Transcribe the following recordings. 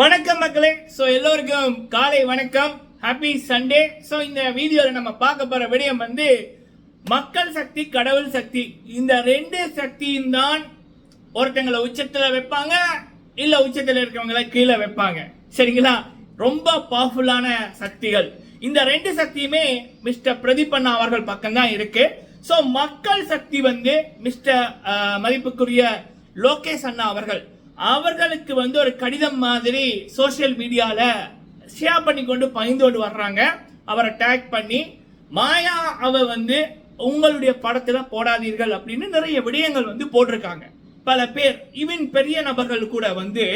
வணக்கம் மக்களே. ஸோ எல்லோருக்கும் காலை வணக்கம். ஹாப்பி சண்டே ஸோ இந்த வீடியோவில் நம்ம பார்க்க போகிற விடயம் வந்து மக்கள் சக்தி கடவுள் சக்தி. இந்த ரெண்டு சக்தியும் தான் ஒருத்தங்களை உச்சத்தில் வைப்பாங்க இல்லை உச்சத்தில் இருக்கவங்களை கீழே வைப்பாங்க. சரிங்களா? ரொம்ப பவர்ஃபுல்லான சக்திகள். இந்த ரெண்டு சக்தியுமே மிஸ்டர் பிரதீப் அண்ணா அவர்கள் பக்கம்தான் இருக்கு. ஸோ மக்கள் சக்தி வந்து மிஸ்டர் மதிப்புக்குரிய லோகேஷ் அண்ணா அவர்கள். அவர்களுக்கு வந்து ஒரு கடிதம் மாதிரி சோஷியல் மீடியாவில் ஷேர் பண்ணி கொண்டு பயந்தோடு கொண்டு வர்றாங்க. அவரை டேக் பண்ணி மாயா அவ வந்து உங்களுடைய படத்தில் போடாதீர்கள் அப்படின்னு நிறைய விடயங்கள் வந்து போட்டிருக்காங்க. பல பேர் ஈவன் பெரிய நபர்கள் கூட வந்து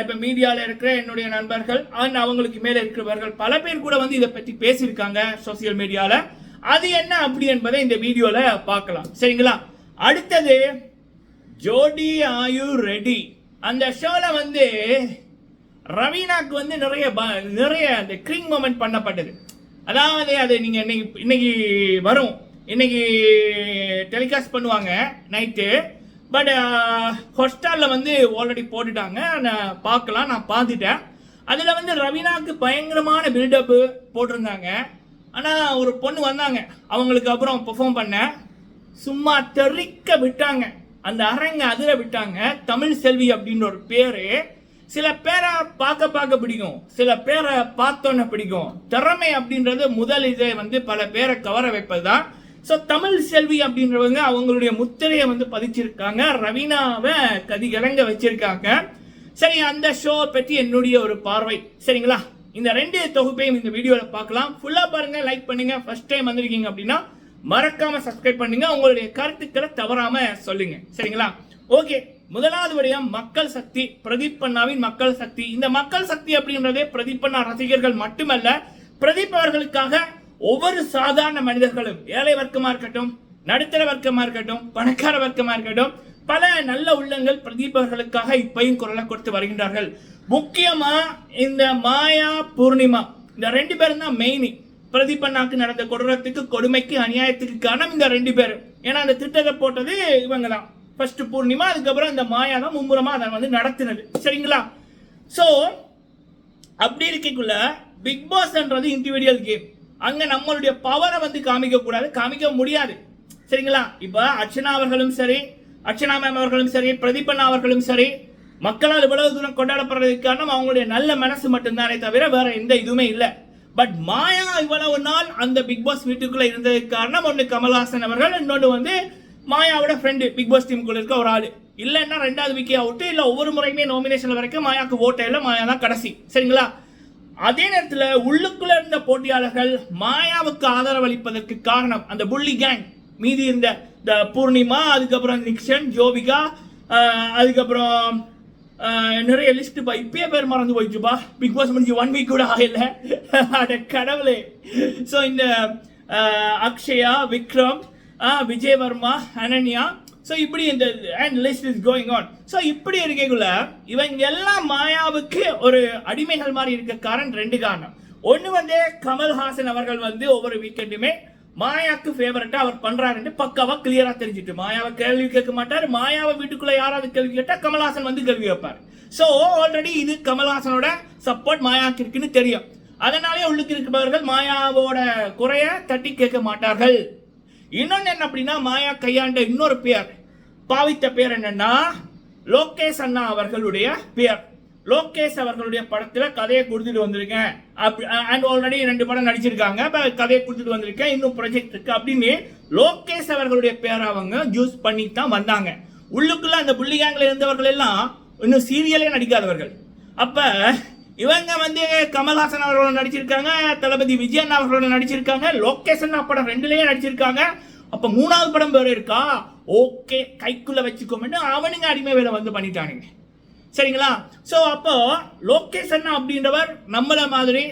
இப்போ மீடியாவில் இருக்கிற என்னுடைய நண்பர்கள் அண்ட் அவங்களுக்கு மேலே இருக்கிறவர்கள் பல பேர் கூட வந்து இதை பற்றி பேசியிருக்காங்க சோசியல் மீடியாவில் அது என்ன அப்படி என்பதை இந்த வீடியோவில் பார்க்கலாம். சரிங்களா? அடுத்தது ஜோடி ஆயு ரெடி அந்த ஷோல வந்து ரவீனாக்கு வந்து நிறைய ப- நிறைய அந்த கிரிங் மூமெண்ட் பண்ணப்பட்டது. அதாவது அது நீங்க இன்னைக்கு இன்னைக்கு வரும். இன்னைக்கு டெலிகாஸ்ட் பண்ணுவாங்க நைட்டு பட் ஹொஸ்டாலில் வந்து ஆல்ரெடி போட்டுட்டாங்க. நான் பார்க்கலாம் நான் பார்த்துட்டேன். அதில் வந்து ரவீனாவுக்கு பயங்கரமான பில்டப்பு போட்டிருந்தாங்க. ஆனால் ஒரு பொண்ணு வந்தாங்க. அவங்களுக்கு அப்புறம் பெர்ஃபார்ம் பண்ண. சும்மா தெறிக்க விட்டாங்க. அந்த அரங்க அதிர விட்டாங்க. தமிழ் செல்வி அப்படின்ற ஒரு பேரு. சில பேரை பார்க்க பார்க்க பிடிக்கும். சில பேரை பார்த்தோன்னே பிடிக்கும். திறமை அப்படின்றது முதல் இதை வந்து பல பேரை கவர வைப்பது தான் ஸோ தமிழ் செல்வி அப்படின்றவங்க அவங்களுடைய முத்திரையை வந்து பதிச்சிருக்காங்க. ரவீனாவை கதிகலங்க வச்சிருக்காங்க. சரி அந்த ஷோ பற்றி என்னுடைய ஒரு பார்வை. சரிங்களா? இந்த ரெண்டு தொகுப்பையும் இந்த வீடியோவில் பார்க்கலாம். ஃபுல்லாக பாருங்கள் லைக் பண்ணுங்கள் ஃபஸ்ட் டைம் வந்திருக்கீங்க அப்படின்னா மறக்காம சப்ஸ்கிரைப் பண்ணுங்க. உங்களுடைய கருத்துக்களை தவறாம சொல்லுங்க. சரிங்களா? ஓகே முதலாவது வழியா மக்கள் சக்தி பிரதீப் அண்ணாவின் மக்கள் சக்தி. இந்த மக்கள் சக்தி அப்படின்றதே பிரதீப் அண்ணா ரசிகர்கள் மட்டுமல்ல பிரதீப் அவர்களுக்காக ஒவ்வொரு சாதாரண மனிதர்களும் ஏழை வர்க்கமா இருக்கட்டும் நடுத்தர வர்க்கமா இருக்கட்டும் பணக்கார வர்க்கமா இருக்கட்டும் பல நல்ல உள்ளங்கள் பிரதீப் அவர்களுக்காக இப்பையும் குரலை கொடுத்து வருகின்றார்கள். முக்கியமா இந்த மாயா பூர்ணிமா. இந்த ரெண்டு பேரும் தான் மெயினி பிரதீபண்ணாக்கு நடந்த கொடூரத்துக்கு கொடுமைக்கு அநியாயத்துக்கு காரணம் இந்த ரெண்டு பேரும். ஏன்னா அந்த திட்டத்தை போட்டது இவங்க தான் ஃபர்ஸ்ட் பூர்ணிமா அதுக்கப்புறம் இந்த மாயா தான் மும்முரமாக அதை வந்து நடத்தினது. சரிங்களா? ஸோ அப்படி இருக்கக்குள்ள பிக் பாஸ்ன்றது இண்டிவிஜுவல் கேம் அங்கே நம்மளுடைய பவரை வந்து காமிக்கக்கூடாது காமிக்க முடியாது. சரிங்களா? இப்போ அர்ச்சனா அவர்களும் சரி அர்ச்சனா மேம் அவர்களும் சரி பிரதீபண்ணா அவர்களும் சரி மக்களால் இவ்வளவு தூரம் கொண்டாடப்படுறதுக்கு காரணம் அவங்களுடைய நல்ல மனசு மட்டும்தானே தவிர வேற எந்த இதுவுமே இல்லை. பட் மாயா இவ்வளவு நாள் அந்த பிக் பாஸ் வீட்டுக்குள்ள இருந்ததுக்கு காரணம் ஒன்று கமல்ஹாசன் அவர்கள் இன்னொன்று வந்து மாயாவோட ஃப்ரெண்டு பிக் பாஸ் டீமுக்குள்ள இருக்க ஒரு ஆள். இல்லைன்னா ரெண்டாவது விக்கி அவுட்டு இல்லை ஒவ்வொரு முறையுமே நாமினேஷன் வரைக்கும் மாயாக்கு ஓட்டையில் இல்லை மாயா தான் கடைசி. சரிங்களா? அதே நேரத்தில் உள்ளுக்குள்ள இருந்த போட்டியாளர்கள் மாயாவுக்கு ஆதரவளிப்பதற்கு காரணம் அந்த புள்ளி கேங் மீதி இருந்த இந்த பூர்ணிமா அதுக்கப்புறம் நிக்ஷன் ஜோபிகா அதுக்கப்புறம் நிறைய லிஸ்ட் பா. இப்பயே பேர் மறந்து போயிடுச்சுப்பா. பிக் பாஸ் முடிஞ்சு ஒன் வீக் கூட ஆகல. அட கடவுளே. ஸோ இந்த அக்ஷயா விக்ரம் விஜயவர்மா அனன்யா ஸோ இப்படி இந்த and list is going on so இப்படி இருக்கக்குள்ள இவங்க எல்லாம் மாயாவுக்கு ஒரு அடிமைகள் மாதிரி இருக்க காரணம் ரெண்டு காரணம். ஒன்று வந்து கமல்ஹாசன் அவர்கள் வந்து ஒவ்வொரு வீக்கெண்டுமே மாயாக்கு ஃபேவரட்டா அவர் பண்றாருன்னு பக்காவா கிளியரா தெரிஞ்சுட்டு மாயாவை கேள்வி கேட்க மாட்டார். மாயாவை வீட்டுக்குள்ள யாராவது கேள்வி கேட்டா கமல்ஹாசன் வந்து கேள்வி வைப்பாரு ஸோ ஆல்ரெடி இது கமல்ஹாசனோட சப்போர்ட் மாயாக்கு இருக்குன்னு தெரியும். அதனாலே உள்ளுக்கு இருக்கிறவர்கள் மாயாவோட குறைய தட்டி கேட்க மாட்டார்கள். இன்னொன்னு என்ன அப்படின்னா மாயா கையாண்ட இன்னொரு பேர் பாவித்த பேர் என்னன்னா லோகேஷ் அண்ணா அவர்களுடைய பேர். லோகேஷ் அவர்களுடைய படத்துல கதையை கொடுத்துட்டு வந்திருக்கேன். அண்ட் ஆல்ரெடி ரெண்டு படம் நடிச்சிருக்காங்க. கதையை கொடுத்துட்டு வந்திருக்கேன். இன்னும் ப்ரொஜெக்ட் இருக்கு அப்படின்னு லோகேஷ் அவர்களுடைய பேரை அவங்க யூஸ் பண்ணி தான் வந்தாங்க. உள்ளுக்குள்ள அந்த புள்ளி கேங்கில் இருந்தவர்கள் எல்லாம் இன்னும் சீரியலே நடிக்காதவர்கள். அப்ப இவங்க வந்து கமல்ஹாசன் அவர்களோட நடிச்சிருக்காங்க தளபதி விஜயன் அவர்களோட நடிச்சிருக்காங்க லோகேஷன் படம் ரெண்டுலேயே நடிச்சிருக்காங்க. அப்ப மூணாவது படம் வேறு இருக்கா? ஓகே கைக்குள்ள வச்சுக்கோமென்னு அவனுங்க அடிமை வேலை வந்து பண்ணிட்டானுங்க. சரிங்களா? ஸோ அப்போ லோகேஷ் அண்ணா அப்படின்றவர் நம்மளை மாதிரி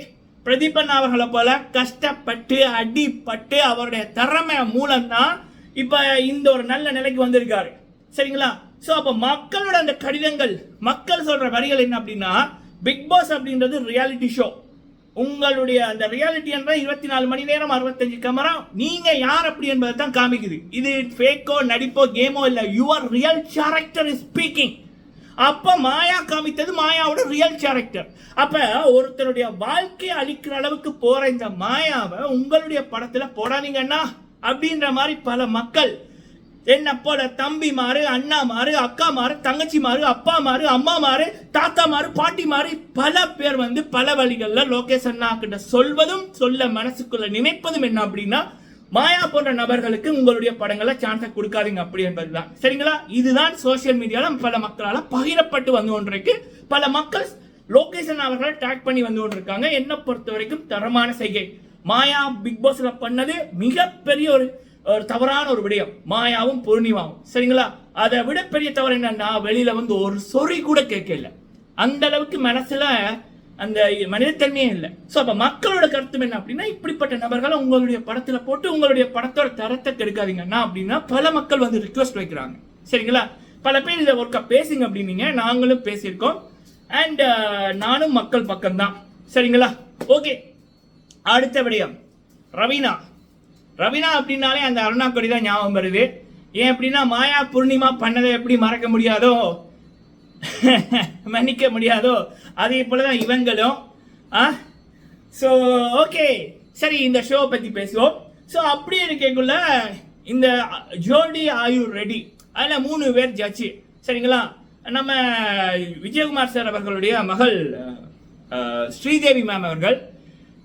பிரதீபன் அவர்களை போல கஷ்டப்பட்டு அடிப்பட்டு அவருடைய திறமை மூலம்தான் இப்போ இந்த ஒரு நல்ல நிலைக்கு வந்திருக்காரு. சரிங்களா? ஸோ அப்போ மக்களோட அந்த கடிதங்கள் மக்கள் சொல்ற வரிகள் என்ன அப்படின்னா பிக் பாஸ் அப்படின்றது ரியாலிட்டி ஷோ உங்களுடைய அந்த ரியாலிட்டி என்ற இருபத்தி நாலு மணி நேரம் அறுபத்தஞ்சு கேமரா நீங்க யார் அப்படி என்பதை தான் காமிக்குது. இது ஃபேக்கோ நடிப்போ கேமோ இல்லை your real character is speaking அப்போ மாயா காமித்தது மாயாவோட ரியல் கேரக்டர் அப்போ ஒருத்தருடைய வாழ்க்கையை அழிக்கிற அளவுக்கு போகிற இந்த மாயாவை உங்களுடைய படத்தில் போடாதீங்கன்னா அப்படின்ற மாதிரி பல மக்கள் என்ன போல தம்பி மாறு அண்ணா மாறு அக்கா மாறு தங்கச்சி மாறு அப்பா மாறு அம்மா மாறு தாத்தா மாறு பாட்டி மாறு பல பேர் வந்து பல வழிகளில் லோகேஷ் அண்ணா கிட்ட சொல்வதும் சொல்ல மனசுக்குள்ள நினைப்பதும் என்ன அப்படின்னா மாயா போன்ற நபர்களுக்கு உங்களுடைய படங்களை சான்ஸை கொடுக்காதீங்க அப்படி என்பதுதான். சரிங்களா? இதுதான் சோஷியல் மீடியால பல மக்களால பகிரப்பட்டு வந்து கொண்டிருக்கு. பல மக்கள் லொகேஷன் அவர்களை டேக் பண்ணி வந்து கொண்டிருக்காங்க. என்ன பொறுத்த வரைக்கும் தரமான செய்கை. மாயா பிக் பாஸ்ல பண்ணது மிகப்பெரிய ஒரு ஒரு தவறான ஒரு விடயம். மாயாவும் பூர்ணிமாவும். சரிங்களா? அதை விட பெரிய தவறு என்னன்னா வெளியில வந்து ஒரு சொறி கூட கேட்கல. அந்த அளவுக்கு மனசுல அந்த மனிதத்தன்மையே இல்லை. ஸோ அப்போ மக்களோட கருத்து என்ன அப்படின்னா இப்படிப்பட்ட நபர்களை உங்களுடைய படத்தில் போட்டு உங்களுடைய படத்தோட தரத்தை கெடுக்காதீங்கன்னா அப்படின்னா பல மக்கள் வந்து ரிக்வஸ்ட் வைக்கிறாங்க. சரிங்களா? பல பேர் இதை ஒர்க்காக பேசுங்க அப்படின்னீங்க. நாங்களும் பேசியிருக்கோம். அண்ட் uh, நானும் மக்கள் பக்கம்தான். சரிங்களா? ஓகே அடுத்த விடயம். ரவீனா. ரவீனா அப்படின்னாலே அந்த அருணாக்கொடி தான் ஞாபகம் வருது. ஏன் அப்படின்னா மாயா பூர்ணிமா பண்ணதை எப்படி மறக்க முடியாதோ மன்னிக்க முடியாதோ அதே போல தான் இவங்களும் ஆ? ஸோ ஓகே சரி இந்த ஷோவை பற்றி பேசுவோம். ஸோ அப்படி இருக்கக்குள்ள இந்த ஜோடி ஆயுர் ரெடி அதில் மூணு பேர் ஜட்ஜி சரிங்களா? நம்ம விஜயகுமார் சார் அவர்களுடைய மகள் ஸ்ரீதேவி மேம் அவர்கள்.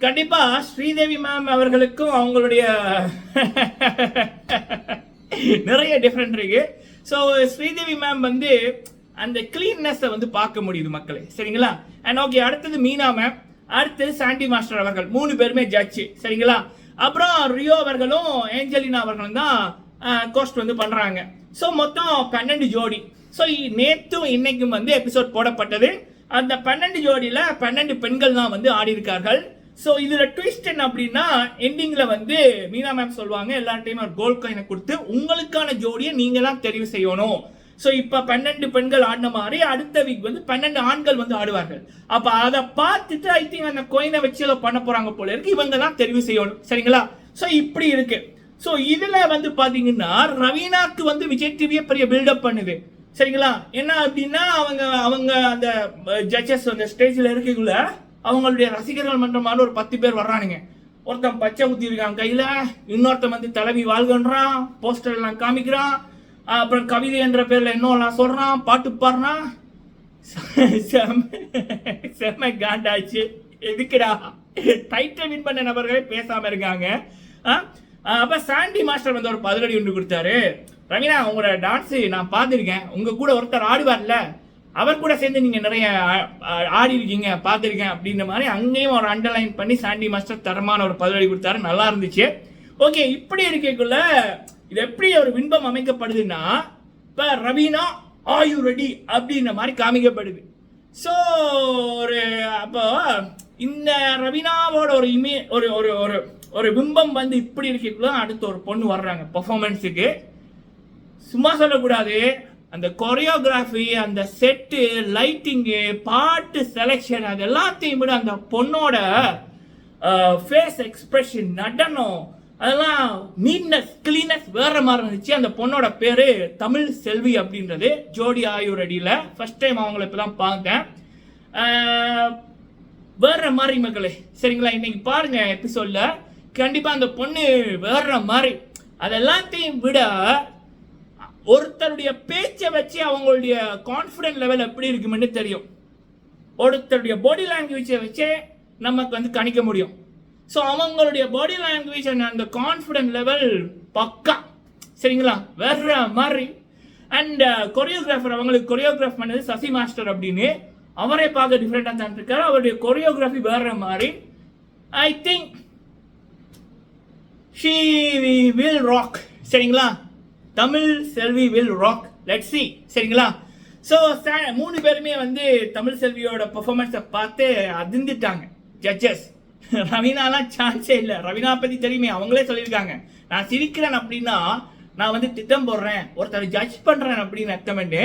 கண்டிப்பாக ஸ்ரீதேவி மேம் அவர்களுக்கும் அவங்களுடைய நிறைய டிஃப்ரெண்ட் இருக்கு. ஸோ ஸ்ரீதேவி மேம் வந்து அந்த கிளீன்னஸை வந்து பார்க்க முடியுது மக்களே. சரிங்களா? அண்ட் ஓகே அடுத்தது மீனா மேம் அடுத்தது சாண்டி மாஸ்டர் அவர்கள். மூணு பேருமே ஜட்ஜு சரிங்களா? அப்புறம் ரியோ அவர்களும் ஏஞ்சலினா அவர்களும் தான் கோஸ்ட் வந்து பண்ணுறாங்க ஸோ மொத்தம் பன்னெண்டு ஜோடி. ஸோ நேற்றும் இன்னைக்கும் வந்து எபிசோட் போடப்பட்டது. அந்த பன்னெண்டு ஜோடியில் பன்னெண்டு பெண்கள் தான் வந்து ஆடியிருக்கார்கள். ஸோ இதில் ட்விஸ்ட் என்ன அப்படின்னா எண்டிங்கில் வந்து மீனா மேம் சொல்லுவாங்க எல்லார்ட்டையும் ஒரு கோல் காயினை கொடுத்து உங்களுக்கான ஜோடியை நீங்கள் தான் தெரிவு செய்யணும். ஸோ இப்போ பன்னெண்டு பெண்கள் ஆடின மாதிரி அடுத்த வீக் வந்து பன்னெண்டு ஆண்கள் வந்து ஆடுவார்கள். அப்போ அதை பார்த்துட்டு ஐ திங்க் அந்த கோயினை வச்சு ஏதோ பண்ண போகிறாங்க போல இருக்கு. இவங்க தான் தெரிவு செய்யணும். சரிங்களா? ஸோ இப்படி இருக்கு. ஸோ இதில் வந்து பார்த்தீங்கன்னா ரவீனாக்கு வந்து விஜய் டிவியே பெரிய பில்டப் பண்ணுது. சரிங்களா? என்ன அப்படின்னா அவங்க அவங்க அந்த ஜட்ஜஸ் அந்த ஸ்டேஜில் இருக்கக்குள்ள அவங்களுடைய ரசிகர்கள் மன்றமான ஒரு பத்து பேர் வர்றானுங்க. ஒருத்தன் பச்சை ஊத்தி இருக்கான் கையில் இன்னொருத்தன் வந்து தலைவி வாழ்கன்றான் போஸ்டர் எல்லாம் காமிக்கிறான். அப்புறம் கவிதை என்ற பேரில் இன்னும் சொல்கிறான் பாட்டு பாடுறான்? செம செம காண்டாச்சு. எதுக்குடா? டைட்டில் வின் பண்ண நபர்களே பேசாமல் இருக்காங்க. ஆ? சாண்டி மாஸ்டர் வந்து ஒரு பதிலடி ஒன்று கொடுத்தாரு. ரவீனா உங்களோட டான்ஸு நான் பார்த்துருக்கேன். உங்கள் கூட ஒருத்தர் ஆடுவார்ல அவர் கூட சேர்ந்து நீங்கள் நிறைய ஆடி இருக்கீங்க பார்த்துருக்கேன் அப்படின்ற மாதிரி அங்கேயும் ஒரு அண்டர்லைன் பண்ணி சாண்டி மாஸ்டர் தரமான ஒரு பதிலடி கொடுத்தாரு. நல்லா இருந்துச்சு. ஓகே இப்படி இருக்கக்குள்ள இது எப்படி ஒரு விண்பம் அமைக்கப்படுதுன்னா இப்போ ரவீனா ஆயு ரெடி அப்படின்ற மாதிரி காமிக்கப்படுது. ஸோ ஒரு அப்போ இந்த ரவீனாவோட ஒரு இமே ஒரு ஒரு ஒரு ஒரு பிம்பம் வந்து இப்படி இருக்கக்குள்ள அடுத்து ஒரு பொண்ணு வர்றாங்க பர்ஃபார்மன்ஸுக்கு சும்மா சொல்லக்கூடாது. அந்த கொரியோகிராஃபி அந்த செட்டு லைட்டிங்கு பாட்டு செலெக்ஷன் அது எல்லாத்தையும் விட அந்த பொண்ணோட ஃபேஸ் எக்ஸ்ப்ரெஷன் நடனம் அதெல்லாம் நீட்னஸ் கிளீனஸ் வேற மாதிரி இருந்துச்சு. அந்த பொண்ணோட பேரு தமிழ் செல்வி அப்படின்றது. ஜோடி ஆயுர் அடியில். ஃபர்ஸ்ட் டைம் அவங்கள இப்போ தான் பார்த்தேன் வேற மாதிரி மக்களே சரிங்களா? இன்னைக்கு பாருங்க எபிசோட்ல கண்டிப்பா அந்த பொண்ணு வேற மாதிரி. அதெல்லாத்தையும் விட ஒருத்தருடைய பேச்சை வச்சு அவங்களுடைய கான்ஃபிடென்ட் லெவல் எப்படி இருக்குமென்னு தெரியும். ஒருத்தருடைய பாடி லாங்குவேஜை வச்சு நமக்கு வந்து கணிக்க முடியும். ஸோ அவங்களுடைய பாடி லாங்குவேஜ் அண்ட் அந்த கான்ஃபிடென்ட் லெவல் பக்கா. சரிங்களா? வேற மாதிரி. அண்ட் கொரியோகிராஃபர் uh, அவங்களுக்கு கொரியோகிராஃப் பண்ணது சசி மாஸ்டர் அப்படின்னு. அவரே பார்க்க டிஃப்ரெண்டாக தான் இருக்காரு. அவருடைய கொரியோகிராஃபி வேற மாதிரி. I think she will rock சரிங்களா? Tamil Selvi will rock let see சரிங்களா? ஸோ மூணு பேருமே வந்து தமிழ் செல்வியோட பெர்ஃபார்மன்ஸை பார்த்து அதிர்ந்துட்டாங்க ஜட்ஜஸ் ரவீனாலாம் சான்ஸே இல்லை. ரவீனா பற்றி தெரியுமே அவங்களே சொல்லியிருக்காங்க. நான் சிரிக்கிறேன் அப்படின்னா நான் வந்து திட்டம் போடுறேன் ஒருத்தர் ஜட்ஜ் பண்ணுறேன் அப்படின்னு அர்த்தமெண்டு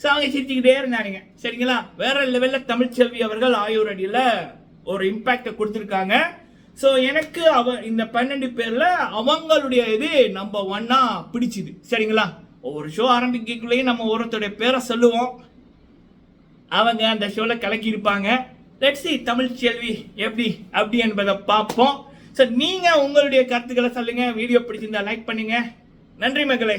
ஸோ அவங்க சிரிச்சுக்கிட்டே இருந்தானுங்க சரிங்களா? வேற லெவலில் தமிழ் செல்வி அவர்கள் ஆயுர் அடியில் ஒரு இம்பேக்டை கொடுத்துருக்காங்க. ஸோ எனக்கு அவ இந்த பன்னெண்டு பேரில் அவங்களுடைய இது நம்ம ஒன்னா பிடிச்சிது. சரிங்களா? ஒவ்வொரு ஷோ ஆரம்பிக்கக்குள்ளேயும் நம்ம ஒருத்தருடைய பேரை சொல்லுவோம். அவங்க அந்த ஷோவில் கலக்கியிருப்பாங்க. லெட்ஸி தமிழ் செல்வி எப்படி அப்படி என்பதை பார்ப்போம். ஸோ நீங்கள் உங்களுடைய கருத்துக்களை சொல்லுங்கள் வீடியோ பிடிச்சிருந்தா லைக் பண்ணுங்கள் நன்றி மகளே.